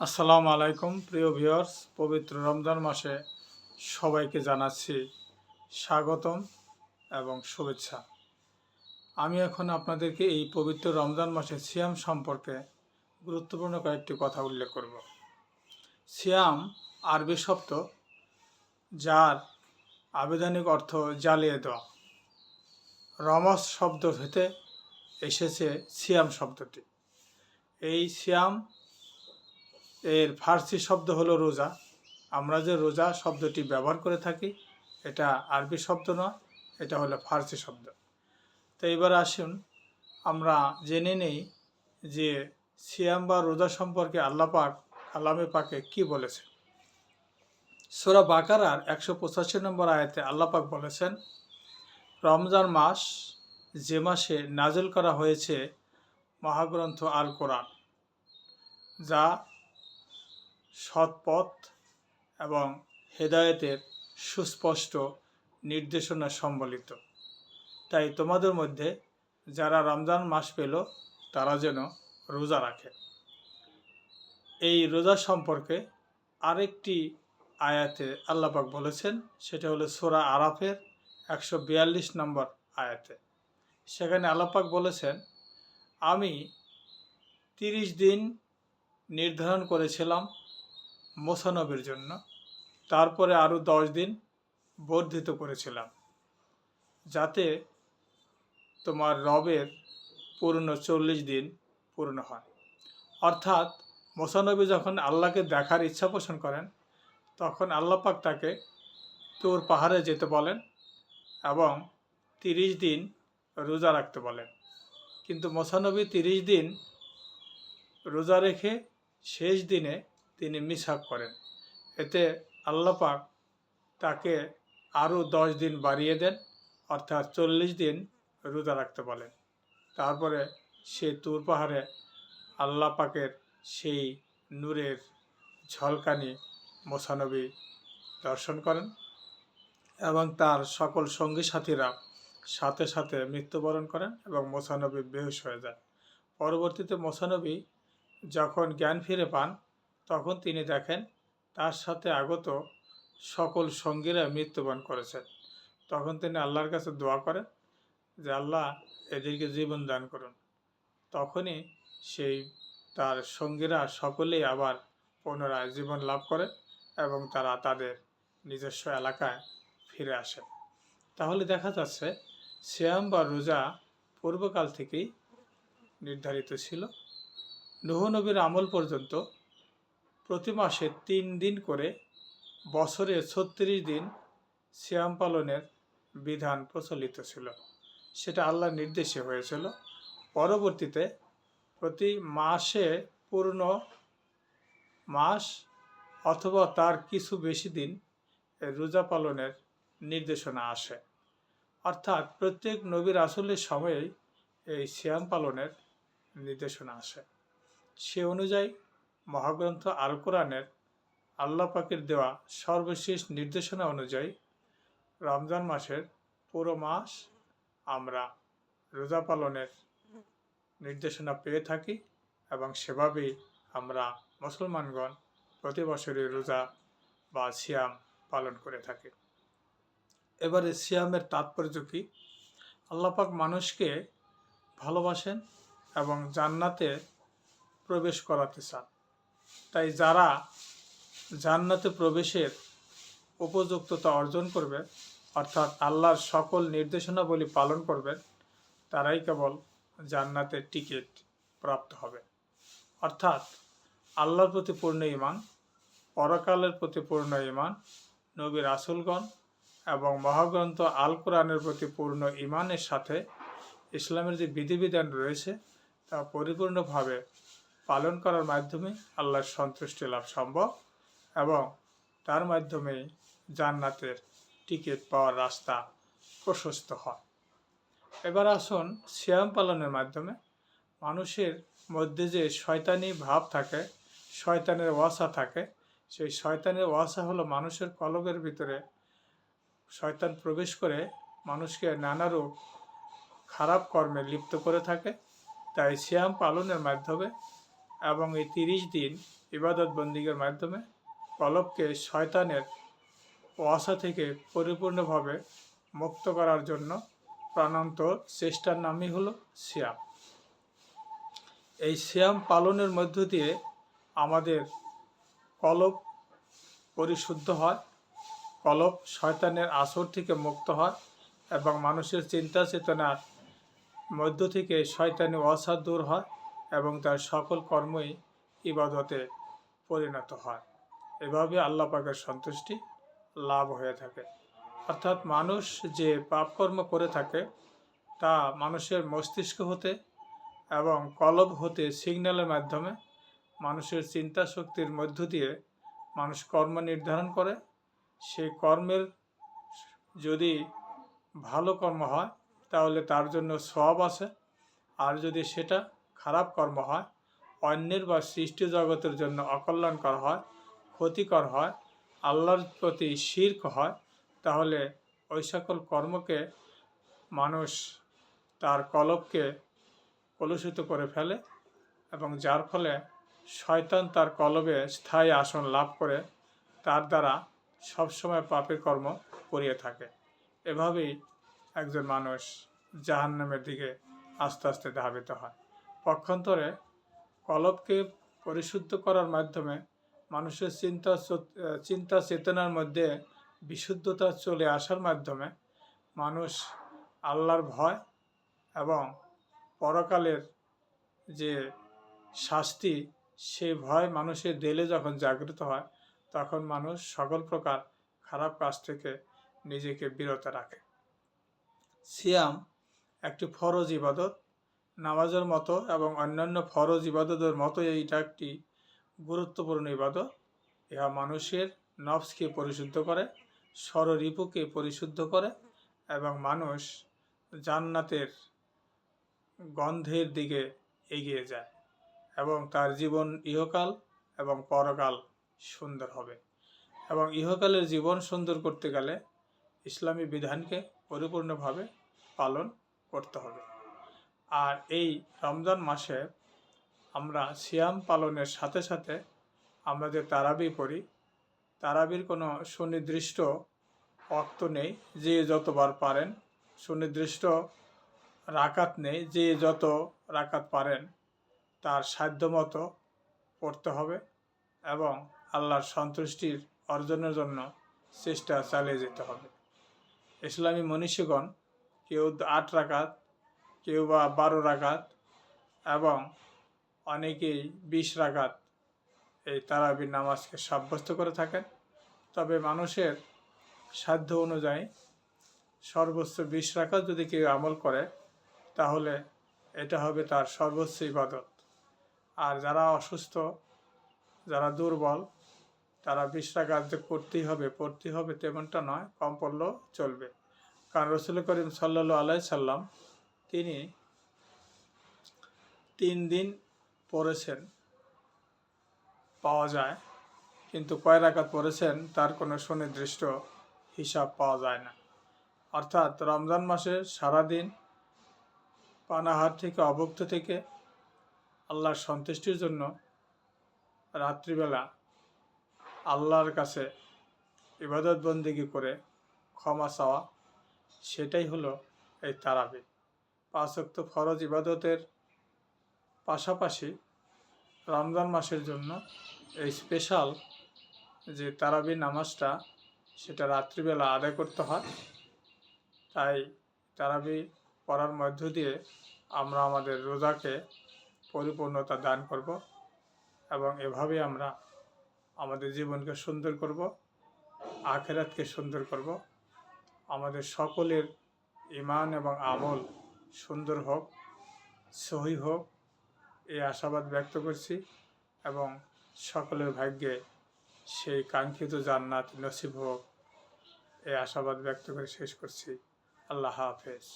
আসসালামু আলাইকুম, প্রিয় ভিউয়ার্স। পবিত্র রমজান মাসে সবাইকে জানাচ্ছি স্বাগতম এবং শুভেচ্ছা। আমি এখন আপনাদেরকে এই পবিত্র রমজান মাসে সিয়াম সম্পর্কে গুরুত্বপূর্ণ কয়েকটি কথা উল্লেখ করব। সিয়াম আরবি শব্দ যার আবেদনিক অর্থ জ্বালিয়ে দেওয়া। রমস শব্দ হতে এসেছে সিয়াম শব্দটি। এই সিয়াম এর ফার্সি শব্দ হলো রোজা। আমরা যে রোজা শব্দটি ব্যবহার করে থাকি, এটা আরবি শব্দ নয়, এটা হলো ফার্সি শব্দ। তো এবার আসুন, আমরা জেনে নেই যে সিয়াম বা রোজা সম্পর্কে আল্লাহ পাক আল্লামে পাকে কি বলেছে সোরা বাকারার একশো পঁচাশি নম্বর আয়াতে আল্লাহ পাক বলেছেন, রমজান মাস যে মাসে নাজল করা হয়েছে মহাগ্রন্থ আল কোরআন, যা সৎপথ এবং হেদায়েতের সুস্পষ্ট নির্দেশনা সম্বলিত। তাই তোমাদের মধ্যে যারা রমজান মাস পেল, তারা যেন রোজা রাখে। এই রোজা সম্পর্কে আরেকটি আয়াতে আল্লাপাক বলেছেন, সেটা হলো সোরা আরাফের একশো বিয়াল্লিশ নম্বর আয়াতে। সেখানে আল্লাপাক বলেছেন, আমি তিরিশ দিন নির্ধারণ করেছিলাম মোসানবের জন্য। তারপরে আরও দশ দিন বর্ধিত করেছিলাম, যাতে তোমার রবের পূর্ণ চল্লিশ দিন পূর্ণ হয়। অর্থাৎ মোসানবী যখন আল্লাহকে দেখার ইচ্ছা পোষণ করেন, তখন আল্লাহ পাক তাকে তোর পাহাড়ে যেতে বলেন এবং তিরিশ দিন রোজা রাখতে বলেন। কিন্তু মোসানবী তিরিশ দিন রোজা রেখে শেষ দিনে তিনি মিশাক করেন। এতে আল্লাপাক তাকে আরও দশ দিন বাড়িয়ে দেন, অর্থাৎ চল্লিশ দিন রোজা রাখতে বলেন। তারপরে সে তুর পাহাড়ে আল্লাহ পাকের সেই নূরের ঝলকানি মোসানবী দর্শন করেন এবং তার সকল সঙ্গী সাথীরা সাথে সাথে মৃত্যুবরণ করেন এবং মোসানবী বেহুশ হয়ে যায় পরবর্তীতে মোসানবী যখন জ্ঞান ফিরে পান তখন তিনি দেখেন তার সাথে আগত সকল সঙ্গীরা মৃত্যুবরণ করেছেন। তখন তিনি আল্লাহর কাছে দোয়া করেন যে, আল্লাহ এদেরকে জীবন দান করুন। তখনই সেই তার সঙ্গীরা সকলেই আবার পুনরায় জীবন লাভ করে এবং তারা তাদের নিজস্ব এলাকায় ফিরে আসে তাহলে দেখা যাচ্ছে শ্যাম বা রোজা পূর্বকাল থেকেই নির্ধারিত ছিল। নুহ নবীর আমল পর্যন্ত প্রতি মাসে তিন দিন করে বছরে ছত্রিশ দিন শ্যাম পালনের বিধান প্রচলিত ছিল। সেটা আল্লাহর নির্দেশে হয়েছিল। পরবর্তীতে প্রতি মাসে পূর্ণ মাস অথবা তার কিছু বেশি দিন রোজা পালনের নির্দেশনা আসে। অর্থাৎ প্রত্যেক নবীর আসলের সময়েই এই শ্যাম পালনের নির্দেশনা আসে। সে অনুযায়ী মহাগ্রন্থ আল কোরআনের আল্লাহ পাকের দেওয়া সর্বশেষ নির্দেশনা অনুযায়ী রমজান মাসের পুরো মাস আমরা রোজা পালনের নির্দেশনা পেয়ে থাকি এবং সেভাবেই আমরা মুসলমানগণ প্রতি বছরই রোজা বা সিয়াম পালন করে থাকি। এবারে সিয়ামের তাৎপর্য কী? আল্লাপাক মানুষকে ভালোবাসেন এবং জান্নাতে প্রবেশ করাতে চান। তাই যারা জান্নাতে প্রবেশের উপযুক্ততা অর্জন করবে, অর্থাৎ আল্লাহর সকল নির্দেশনাবলী পালন করবে, তারাই কেবল জান্নাতের টিকিট প্রাপ্ত হবে। অর্থাৎ আল্লাহর প্রতি পূর্ণ ইমান পরকালের প্রতি পূর্ণ ইমান নবীর আসলগণ এবং মহাগ্রন্থ আল কোরআনের প্রতি পূর্ণ ইমানের সাথে ইসলামের যে বিধিবিধান রয়েছে, তা পরিপূর্ণভাবে পালন করার মাধ্যমে আল্লাহর সন্তুষ্টি লাভ সম্ভব এবং তার মাধ্যমে জান্নাতের টিকিট পাওয়ার রাস্তা প্রশস্ত হয়। এবার আসুন শ্যাম পালনের মাধ্যমে। মানুষের মধ্যে যে শয়তানি ভাব থাকে, শয়তানের ওয়াসা থাকে, সেই শয়তানের ওয়াসা হলো মানুষের কলবের ভিতরে শয়তান প্রবেশ করে মানুষকে নানারূপ খারাপ কর্মে লিপ্ত করে থাকে। তাই শ্যাম পালনের মাধ্যমে এবং এই তিরিশ দিন ইবাদত বন্দিগের মাধ্যমে কলবকে শয়তানের ওয়াসা থেকে পরিপূর্ণভাবে মুক্ত করার জন্য প্রাণান্ত চেষ্টার নামই হলো সিয়াম। এই সিয়াম পালনের মধ্য দিয়ে আমাদের কলব পরিশুদ্ধ হয়, কলব শয়তানের আসর থেকে মুক্ত হয় এবং মানুষের চিন্তা চেতনার মধ্য থেকে শয়তানি ওয়াসা দূর হয়। এবং তার সকল কর্মই ইবাদতে পরিণত হয়। এভাবে আল্লাহ পাকের সন্তুষ্টি লাভ হয়ে থাকে। অর্থাৎ মানুষ যে পাপকর্ম করে থাকে, তা মানুষের মস্তিষ্ক হতে এবং কলব হতে সিগন্যালের মাধ্যমে মানুষের চিন্তা শক্তির মধ্য দিয়ে মানুষ কর্ম নির্ধারণ করে। সেই কর্মের যদি ভালো কর্ম হয়, তাহলে তার জন্য সব আছে। আর যদি সেটা খারাপ কর্ম হয়, অন্যের বা সৃষ্টি জগতের জন্য অকল্যাণকর হয়, ক্ষতিকর হয়, আল্লাহর প্রতি শির্ক হয়, তাহলে ওই সকল কর্মকে মানুষ তার কলবকে কলুষিত করে ফেলে এবং যার ফলে শয়তান তার কলবে স্থায়ী আসন লাভ করে, তার দ্বারা সবসময় পাপের কর্ম করিয়ে থাকে। এভাবেই একজন মানুষ জাহান্নামের দিকে আস্তে আস্তে ধাবিত হয়। পক্ষান্তরে কলবকে পরিশুদ্ধ করার মাধ্যমে মানুষের চিন্তা চিন্তা চেতনার মধ্যে বিশুদ্ধতা চলে আসার মাধ্যমে মানুষ আল্লাহর ভয় এবং পরকালের যে শাস্তি, সে ভয় মানুষের দিলে যখন জাগ্রত হয়, তখন মানুষ সকল প্রকার খারাপ কাজ থেকে নিজেকে বিরত রাখে। সিয়াম একটি ফরজ ইবাদত। নামাজের মতো এবং অন্যান্য ফরজ ইবাদতের মতো এইটা একটি গুরুত্বপূর্ণ ইবাদত। ইহা মানুষের নফসকে পরিশুদ্ধ করে, স্বররিপুকে পরিশুদ্ধ করে এবং মানুষ জান্নাতের গন্ধের দিকে এগিয়ে যায় এবং তার জীবন ইহকাল এবং পরকাল সুন্দর হবে। এবং ইহকালের জীবন সুন্দর করতে গেলে ইসলামী বিধানকে পরিপূর্ণভাবে পালন করতে হবে। আর এই রমজান মাসে আমরা সিয়াম পালনের সাথে সাথে আমরা যে তারাবি পড়ি, তারাবির কোনো সুনির্দিষ্ট অক্ত নেই, যে যতবার পারেন। সুনির্দিষ্ট রাকাত নেই, যে যত রাকাত পারেন, তার সাধ্যমতো পড়তে হবে এবং আল্লাহর সন্তুষ্টির অর্জনের জন্য চেষ্টা চালিয়ে যেতে হবে। ইসলামী মনীষীগণ কেউ আট রাকাত কেউ বা বারো রাকাত এবং অনেকেই বিশ রাকাত এই তারাবির নামাজকে সাব্যস্ত করে থাকেন। তবে মানুষের সাধ্য অনুযায়ী সর্বোচ্চ বিশ রাকাত যদি কেউ আমল করে, তাহলে এটা হবে তার সর্বোচ্চ ইবাদত। আর যারা অসুস্থ, যারা দুর্বল, তারা বিশ রাকাত যে করতেই হবে, পড়তেই হবে, তেমনটা নয়, কম পড়লেও চলবে। কারণ রসুল করিম সাল্লা আলাই সাল্লাম তিনি তিন দিন পড়েছেন। পাওয়া যায়। কিন্তু কয় রাকাত পড়েছেন তার কোনো সুনির্দিষ্ট হিসাব পাওয়া যায় না। অর্থাৎ রমজান মাসে সারাদিন পানাহার থেকে, অভুক্ত থেকে আল্লাহর সন্তুষ্টির জন্য রাত্রিবেলা আল্লাহর কাছে ইবাদত বন্দিগি করে ক্ষমা চাওয়া, সেটাই হলো এই তারাবি পাঁচক্ত ফরজ ইবাদতের পাশাপাশি রমজান মাসের জন্য এই স্পেশাল যে তারাবি নামাজটা সেটা রাত্রিবেলা আদায় করতে হয়। তাই তারাবি পড়ার মধ্য দিয়ে আমরা আমাদের রোজাকে পরিপূর্ণতা দান করব এবং এভাবে আমরা আমাদের জীবনকে সুন্দর করব, আখেরাতকে সুন্দর করব। আমাদের সকলের ইমান এবং আমল সুন্দর হোক, সহি হোক, এই আশাবাদ ব্যক্ত করছি এবং সকলের ভাগ্যে সেই কাঙ্ক্ষিত জান্নাত নসিব হোক, এই আশাবাদ ব্যক্ত করে শেষ করছি। আল্লাহ হাফেজ।